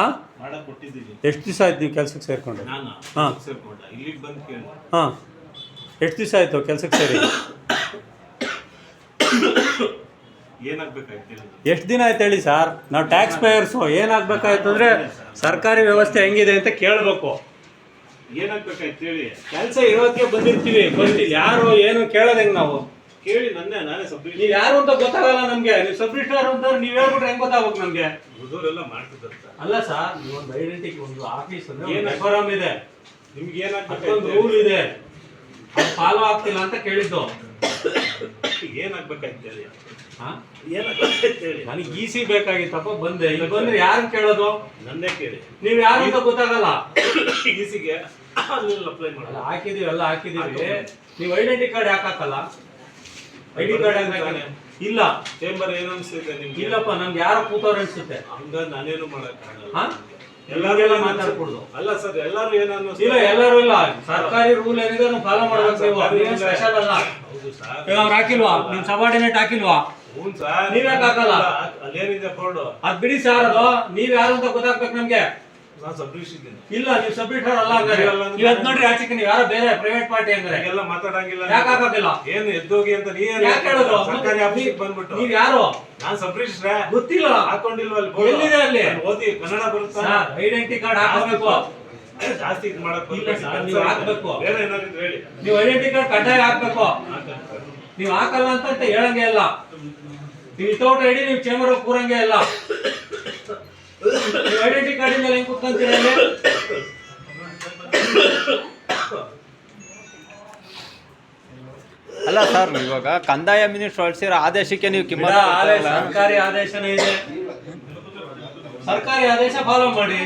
ಹಾಂ? ಎಷ್ಟು ದಿವಸ ಆಯ್ತು ನೀವು ಕೆಲ್ಸಕ್ಕೆ ಸೇರಿಕೊಂಡು? ಹಾಂ. ಹಾ. ಎಷ್ಟು ದಿವಸ ಆಯಿತು ಕೆಲ್ಸಕ್ಕೆ ಸೇರಿ? ಎಷ್ಟು ದಿನ ಆಯ್ತು ಹೇಳಿ ಸರ್? ನಾವು ಟ್ಯಾಕ್ಸ್ ಪೇಯರ್ಸು ಏನಾಗಬೇಕಾಯ್ತು ಅಂದರೆ ಸರ್ಕಾರಿ ವ್ಯವಸ್ಥೆ ಹೆಂಗಿದೆ ಅಂತ ಕೇಳಬೇಕು. ಏನಾಗ್ಬೇಕಾಯ್ತು ಹೇಳಿ. ಕೆಲಸ ಇರೋದಕ್ಕೆ ಬಂದಿರ್ತೀವಿ ಬಂದಿಲ್ಲ ಯಾರು ಏನು ಕೇಳೋದಂಗೆ ನಾವು? ಕೇಳಿ ನನ್ನೇ ನಾನೇ ಸಬ್ ನೀವು ಯಾರು ಅಂತ ಗೊತ್ತಾಗಲ್ಲ ನಮ್ಗೆ. ನೀವು ಸಬ್ ರಿಜಿಸ್ಟ್ರಾರ್ ಅಂತ ನೀವು ಹೇಳ್ಬಿಟ್ರೆ ಹೆಂಗ್ ಗೊತ್ತಾಗ್ಬೇಕು ನಮ್ಗೆ? ಹುಡುಗರೆಲ್ಲ ಮಾಡ್ತಿದ್ದಂತ ಅಲ್ಲ ಸರ್ ಒಂದು ಐಡೆಂಟಿಟಿ ಒಂದು ಆಫೀಸ್ ಏನು? ಡೆಕೋರಮ್ ಇದೆ. ನಿಮ್ಗೆ ಏನಾಗ್ಬೇಕು ಒಂದು ರೂಲ್ ಇದೆ. ಫಾಲೋ ಆಗ್ತಿಲ್ಲ ಅಂತ ಕೇಳಿದ್ದು. ಏನಾಗ್ಬೇಕಾಯ್ತು ಹೇಳಿ? ಹಾ? ಏನಾಗ್ಬೇಕಾಯ್ತು ಹೇಳಿ? ನನಗೆ ಈ ಸಿ ಬೇಕಾಗಿತ್ತಪ್ಪ ಬಂದೆ. ಇಲ್ಲಿ ಬಂದ್ರೆ ಯಾರು ಕೇಳೋದು? ನನ್ನೇ ಕೇಳಿ. ನೀವು ಯಾರು ಅಂತ ಗೊತ್ತಾಗಲ್ಲ. ಈಸಿಗೆ ಅಲ್ಲಿ ಅಪ್ಲೈ ಅಲ್ಲ ಮಾಡಲ್ಲ ಹಾಕಿದೀವಿ ಎಲ್ಲ ಹಾಕಿದೀವಿ ನೀವು ಐಡೆಂಟಿ ಕಾರ್ಡ್ ಯಾಕೆ ಹಾಕಲ್ಲ? ಐ ಡಿ ಕಾರ್ಡ್ ಹಾಕಿಲ್ಲ? ಇಲ್ಲ. ಚೇಂಬರ್ ಏನು ಅನ್ಸುತ್ತೆ ನಿಮ್ಗೆ? ಇಲ್ಲಪ್ಪ ನಮ್ಗೆ ಯಾರೋ ಕೂತವ್ರು ಅನ್ಸುತ್ತೆ. ಹಂಗ ನಾನೇನು ಮಾಡಕ್ಕಾಗಲ್ಲ ಹಾ? ಎಲ್ಲಾರು ಎಲ್ಲರಿಗೆಲ್ಲ ಏನು ಮಾತಾಡ್ಕೊಡ್ದು. ಅಲ್ಲ ಸರ್ ಎಲ್ಲಾರು ಏನನ್ನು ಇಲ್ಲ ಎಲ್ಲರೂ ಇಲ್ಲ. ಸರ್ಕಾರಿ ರೂಲ್ ಏನಿದೆ ನಾವು ಫಾಲೋ ಮಾಡ್ಬೇಕು ನೀವು. ಸ್ಪೆಷಲ್ ಅಲ್ಲ. ಅವ್ರು ಹಾಕಿಲ್ವಾ? ನಿಮ್ ಸಬಾರ್ಡಿನೇಟ್ ಹಾಕಿಲ್ವಾ? ಹ್ಞೂ ಸರ್. ನೀವ್ ಯಾಕೆ ಹಾಕಲ್ಲ? ಅಲ್ಲೇನಿದೆ ಬೋರ್ಡು? ಅದ್ ಬಿಡಿ ಸರ್ ಅದು. ನೀವ್ ಯಾರು ಅಂತ ಗೊತ್ತಾಗ್ಬೇಕು ನಮ್ಗೆ? ನಾನು ಇದ್ದೀನಿ. ಇಲ್ಲ ನೀವು ಸಬ್ಮಿಟ್ ಅಲ್ಲ ಹಂಗಾರೆ ಅಲ್ಲ ಅಂದ್ರೆ- ಇವತ್ ನೋಡ್ರಿ ಆಚೆಗೆ ನೀವು ಯಾರೋ ಬೇರೆ ಪ್ರೈವೇಟ್ ಪಾರ್ಟಿ ಅಂದ್ರೆ. ಎಲ್ಲ ಮಾತಾಡಂಗಿಲ್ಲ ಯಾಕೆ ಹಾಕೋದಿಲ್ಲ? ಏನು ಎದ್ದೋಗಿ ಅಂತ ನೀವು ಯಾಕೆ ಹೇಳೋದು? ಸರ್ಕಾರಿ ಆಫೀಸ್ ಬಂದ್ಬಿಟ್ಟು. ನೀವು ಯಾರು? ನಾನ್ ಸಬ್ರಿಷ್ರೆ ಗೊತ್ತಿಲ್ಲ. ಹಾಕೊಂಡಿಲ್ವ ಅಲ್ಲಿ? ಎಲ್ಲಿದೆ ಅಲ್ಲಿ? ಓದಿ ಕನ್ನಡ ಬರುತ್ತಾ? ಐಡೆಂಟಿ ಕಾರ್ಡ್ ಹಾಕಬೇಕು. ಜಾಸ್ತಿ ಇದು ಮಾಡಕ್ ಇಲ್ಲ ಸರ್, ನೀವು ಹಾಕ್ಬೇಕು. ಬೇರೆ ಏನಾದ್ರು ಹೇಳಿ. ನೀವು ಐಡೆಂಟಿ ಕಾರ್ಡ್ ಕಡ್ಡಾಯ ಹಾಕ್ಬೇಕು. ನೀವು ಹಾಕಲ್ಲ ಅಂತ ಹೇಳಂಗೆ ಇಲ್ಲ. ನೀವು ವಿತೌಟ್ ಐಡಿ ನೀವು ಚೇಂಬರ್ ಕೂರಂಗೆ ಇಲ್ಲ. ಐಡೆಂಟಿ ಕಾರ್ಡ್ ಹೆಂಗ್ ಕುತ್ಕೊಂತೀರ ಅಲ್ಲ? ಸರ್ ಇವಾಗ ಕಂದಾಯ ಮಿನಿಸ್ಟರ್ ಹೊರಡಿಸಿರೋ ಆದೇಶಕ್ಕೆ ನೀವು ಕಿಮ್ಮ ಕಿಮ್ಮತ್ ಆದೇಶ ಕೊಡ್ತಾ ಇಲ್ಲ. ಸರ್ಕಾರಿ ಆದೇಶನೇ ಇದೆ. ಸರ್ಕಾರಿ ಆದೇಶ ಫಾಲೋ ಮಾಡಿ.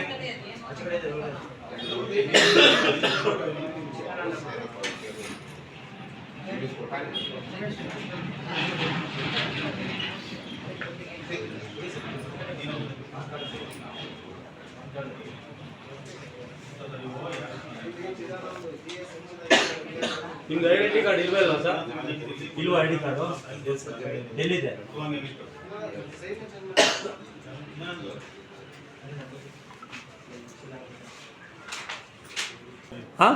ನಿಮ್ದು ಐಡೆಂಟಿ ಕಾರ್ಡ್ ಇಲ್ವೇ ಇಲ್ಲ ಸರ್? ಇಲ್ವಾ ಐಡಿ ಕಾರ್ಡು ಎಲ್ಲಿದೆ? ಹಾ?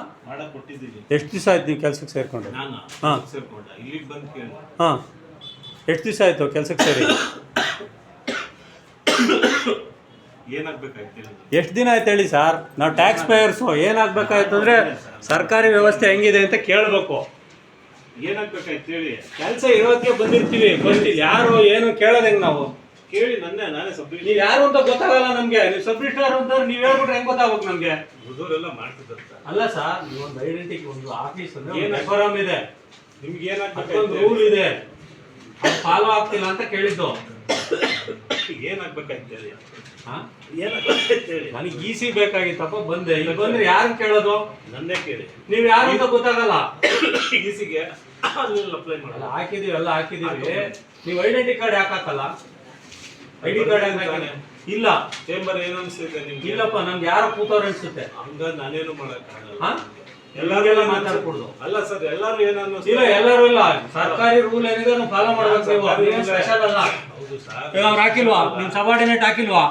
ಎಷ್ಟು ದಿವಸ ಆಯ್ತು ನೀವು ಕೆಲ್ಸಕ್ಕೆ ಸೇರ್ಕೊಂಡು? ನಾನು ಹಾ. ಸೇರ್ಕೊಂಡ. ಇಲ್ಲಿಗೆ ಬಂದು ಕೇಳಿ. ಹಾಂ. ಎಷ್ಟು ದಿವಸ ಆಯಿತು ಕೆಲ್ಸಕ್ಕೆ ಸೇರಿ ಏನಾಗ್ಬೇಕಾಯ್ತು ಹೇಳಿ ಎಷ್ಟು ದಿನ ಆಯ್ತು ಹೇಳಿ ಸರ್? ನಾವು ಟ್ಯಾಕ್ಸ್ ಪೇಯರ್ಸು ಏನಾಗಬೇಕಾಯ್ತು ಅಂದರೆ ಸರ್ಕಾರಿ ವ್ಯವಸ್ಥೆ ಹೆಂಗಿದೆ ಅಂತ ಕೇಳಬೇಕು. ಏನಾಗ್ಬೇಕಾಯ್ತು ಹೇಳಿ ಕೆಲಸ ಇರೋದಕ್ಕೆ ಬಂದಿರ್ತೀವಿ ಬಂದಿಲ್ಲ ಯಾರು ಏನು ಕೇಳೋದಂಗೆ ನಾವು? ಕೇಳಿ ನನ್ನೇ ನಾನೇ ಸಬ್ ನೀವು ಯಾರು ಅಂತ ಗೊತ್ತಾಗಲ್ಲ ನಮಗೆ. ನೀವು ಸಬ್ ರಿಜಿಸ್ಟ್ರಾರ್ ಅಂತ ನೀವು ಹೇಳ್ಬಿಟ್ರೆ ಹೆಂಗ್ ಗೊತ್ತಾಗಬೇಕು ನಮಗೆ? ಹುಡುಗರೆಲ್ಲ ಸರ್ ಅಲ್ಲ ಸರ್ ನೀವು ಒಂದು ಐಡೆಂಟಿಟಿ ಒಂದು ಆಫೀಸ್ ಅಂದ್ರೆ ಏನು? ಡೆಕೋರಮ್ ಇದೆ. ನಿಮ್ಗೆ ಏನಾಗ್ತದೆ ಏನಾಗ್ಬೇಕಾಯ್ತು ರೂಲ್ ಇದೆ. ಫಾಲೋ ಆಗ್ತಿಲ್ಲ ಅಂತ ಕೇಳಿದ್ದು. ಏನಾಗ್ಬೇಕಾಯ್ತು ಹೇಳಿ ಹಾ? ಏನಾಗ್ಬೇಕಾಯ್ತು ಹೇಳಿ ನನಗೆ ಈಸಿ ಬೇಕಾಗಿತ್ತಪ್ಪ ಬಂದೆ. ಇಲ್ಲಿ ಬಂದ್ರೆ ಯಾರು ಕೇಳೋದು? ನನ್ನೇ ಕೇಳಿ. ನೀವು ಯಾರು ಅಂತ ಗೊತ್ತಾಗಲ್ಲ. ಈಸಿಗೆ ಅಲ್ಲಿ ಅಪ್ಲೈ ಮಾಡಲ್ಲ ಹಾಕಿದೀವಿ ಎಲ್ಲ ಹಾಕಿದೀವಿ. ನೀವು ಐಡೆಂಟಿ ಕಾರ್ಡ್ ಯಾಕೆ ಐಡಿ ಐ ಡಿ ಕಾರ್ಡ್ ಹೆಂಗ್ ಇಲ್ಲ. ಚೇಂಬರ್ ಏನನ್ಸುತ್ತೆ ನಿಮ್ಗೆ? ಇಲ್ಲಪ್ಪ ನಮ್ಗೆ ಯಾರೋ ಕೂತವ್ರು ಅನ್ಸುತ್ತೆ. ಹಂಗ ನಾನೇನು ಮಾಡಕ್ಕಾಗಲ್ಲ. ಹಾ? ಎಲ್ಲಾರು ಎಲ್ಲ ಏನು ಮಾತಾಡ್ಕೊಡ್ದು ಅಲ್ಲ ಸರ್ ಎಲ್ಲಾರು ಏನನ್ನು ಇಲ್ಲ ಎಲ್ಲರೂ ಇಲ್ಲ. ಸರ್ಕಾರಿ ರೂಲ್ ಏನಿದೆ ನಾವು ಫಾಲೋ ಮಾಡ್ಬೇಕು ನೀವು. ಸ್ಪೆಷಲ್ ಅಲ್ಲ. ಹೌದು ಸರ್. ಹಾಕಿಲ್ವಾ? ನಿಮ್ ಸಬಾರ್ಡಿನೇಟ್ ಹಾಕಿಲ್ವಾ?